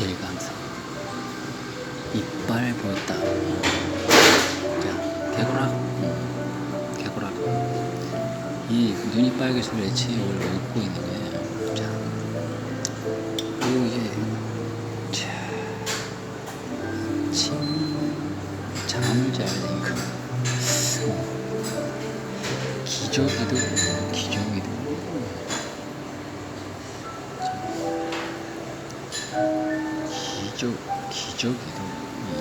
테니까 항상. 이빨 보였다. 응. 개구락. 개구락. 이 눈이 빨개서 레치 원래 웃고 있는 거예요 자 그리고 이제 침 잠을 자야 되니까. 어, 기저귀도 기저귀. 기저귀도 이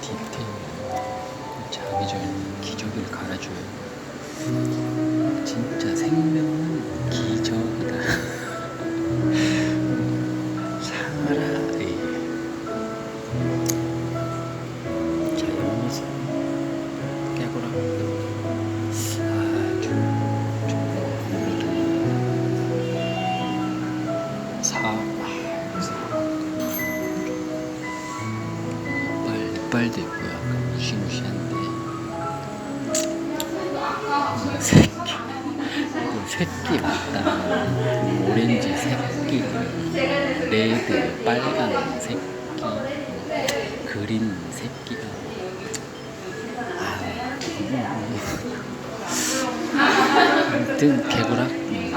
디테일 자기 전에 기저귀를 갈아줘요. 진짜 생명은 기적이다. 살아. 예. 자, 이런 모습 깨고라. 아주 아무래도 사, 아, 이빨도 있고요. 약간 무시무시한데. 새끼. 그 새끼 맞다. 오렌지 새끼, 레드, 빨간 새끼, 그린 새끼가. 아, 아무튼 개구락 음,